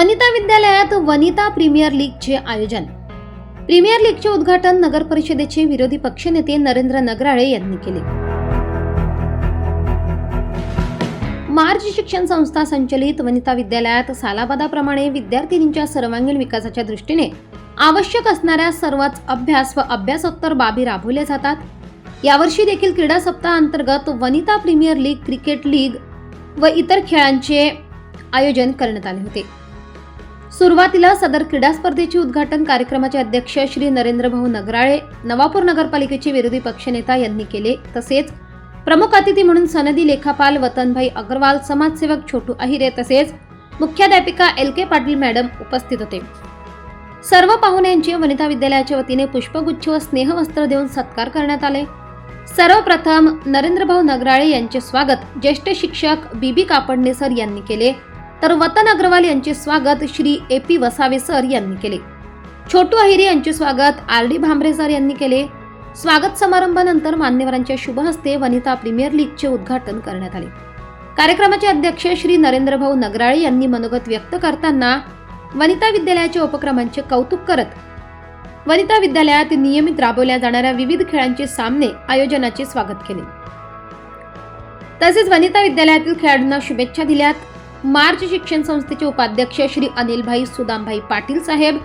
वनिता विद्यालयात वनिता प्रीमियर लीगचे आयोजन. प्रीमियर लीगचे उद्घाटन नगर परिषदेचे विरोधी पक्षनेते नरेंद्र नगराळे यांनी केले. मार्च शिक्षण संस्था संचलित वनिता विद्यालयात सालाबादाप्रमाणे विद्यार्थिनींच्या सर्वांगीण विकासाच्या दृष्टीने आवश्यक असणाऱ्या सर्वच अभ्यास व अभ्यासोत्तर बाबी राबवल्या जातात. यावर्षी देखील क्रीडा सप्ताह अंतर्गत Vanita premier league cricket league व इतर खेळांचे आयोजन करण्यात आले होते. सुरुवातीला सदर क्रीडा स्पर्धेचे उद्घाटन कार्यक्रमाचे अध्यक्ष श्री नरेंद्र भाऊ नगराळे नवापूर नगरपालिकेचे विरोधी पक्षनेता यांनी केले. तसेच प्रमुख अतिथी म्हणून सनदी लेखापाल वतनभाई अग्रवाल समाजसेवक छोटू अहिरे तसेच मुख्याध्यापिका एल के पाटील मॅडम उपस्थित होते. सर्व पाहुण्यांचे वनिता विद्यालयाच्या वतीने पुष्पगुच्छ व स्नेहवस्त्र देऊन सत्कार करण्यात आले. सर्वप्रथम नरेंद्रभाऊ नगराळे यांचे स्वागत ज्येष्ठ शिक्षक बीबी कापडणे सर यांनी केले. तर वतन अग्रवाल यांचे स्वागत Shri A P Vasave sir यांनी केले. छोटू अहिरे यांचे स्वागत आर डी भांबरे सर यांनी केले. स्वागत समारंभानंतर मान्यवरांच्या शुभ हस्ते वनिता प्रीमियर लीगचे उद्घाटन करण्यात आले. कार्यक्रमाचे अध्यक्ष श्री नरेंद्रभाऊ नगराळे यांनी मनोगत व्यक्त करताना वनिता विद्यालयाच्या उपक्रमांचे कौतुक करत वनिता विद्यालयात नियमित राबवल्या जाणाऱ्या विविध खेळांचे सामने आयोजनाचे स्वागत केले. तसेच वनिता विद्यालयातील खेळाडूंना शुभेच्छा दिल्यात. मार्च शिक्षण संस्थेचे उपाध्यक्ष श्री अनिलभाई सुदामभाई पाटील साहेब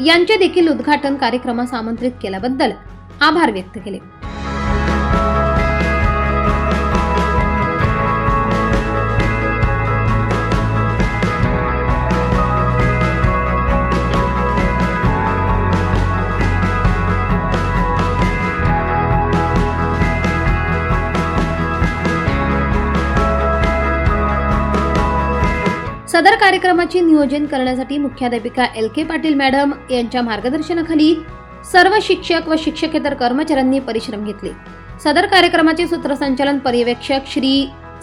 यांचे देखील उद्घाटन कार्यक्रमास आमंत्रित केल्याबद्दल आभार व्यक्त केले. सदर कार्यक्रमाचे नियोजन करण्यासाठी मुख्याध्यापिका एल के पाटील मॅडम यांच्या मार्गदर्शनाखाली सर्व शिक्षक व शिक्षकेतर कर्मचाऱ्यांनी परिश्रम घेतले. सदर कार्यक्रमाचे सूत्रसंचालन पर्यवेक्षक Shri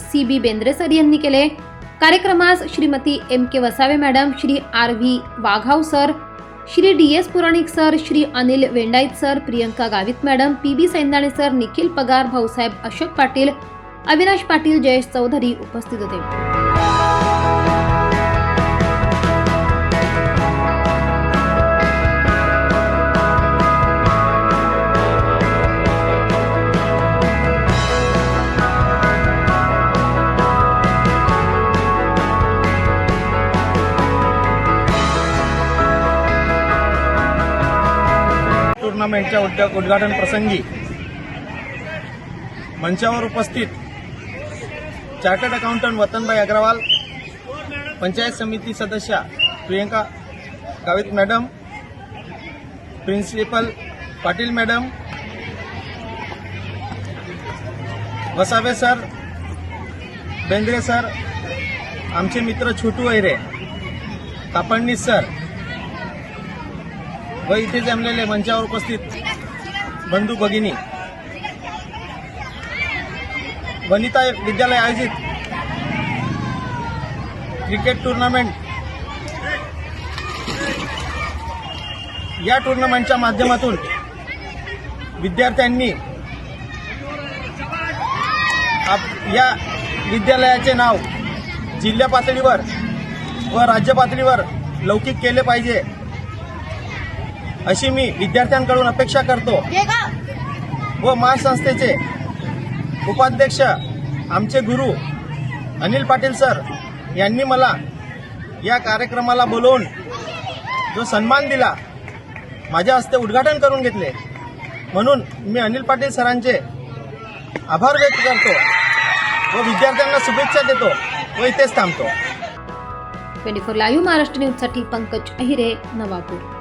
C B Bendre sir यांनी केले. कार्यक्रमास Shrimati M K Vasave madam Shri R V Waghav sir Shri D S Puranik sir Shri Anil Vendait sir Priyanka Gavit madam P B Saindane sir Nikhil Pagar Bhausaheb Ashok Patil Avinash Patil Jayesh Chaudhari उपस्थित होते. टुर्नामेंटच्या उद्या उद्घाटन प्रसंगी मंचावर उपस्थित चार्टर्ड अकाउंटंट वतनभाई अग्रवाल पंचायत समिती सदस्या Priyanka Gavit madam principal Patil madam Vasave sir Bendre sir आमचे मित्र छोटू ऐरे कापडणी सर व इथे जमलेले मंचावर उपस्थित. बंधू भगिनी. वनिता विद्यालय आयोजित. Cricket tournament. या टुर्नामेंटच्या माध्यमातून विद्यार्थ्यांनी आप- या विद्यालयाचे नाव जिल्हा पातळीवर व राज्य पातळीवर लौकिक केले पाहिजे. अशी मी विद्यार्थ्यांकडून अपेक्षा करतो. व महासंस्थेचे उपाध्यक्ष आमचे गुरु अनिल पाटील सर यांनी मला या कार्यक्रमाला बोलवून जो सन्मान दिला माझ्या हस्ते उद्घाटन करून घेतले. म्हणून मी अनिल पाटील सरांचे आभार व्यक्त करतो व विद्यार्थ्यांना शुभेच्छा देतो व इथेच थांबतो. ट्वेंटी फोर लाईव्ह महाराष्ट्र न्यूजसाठी पंकज अहिरे नवापूर.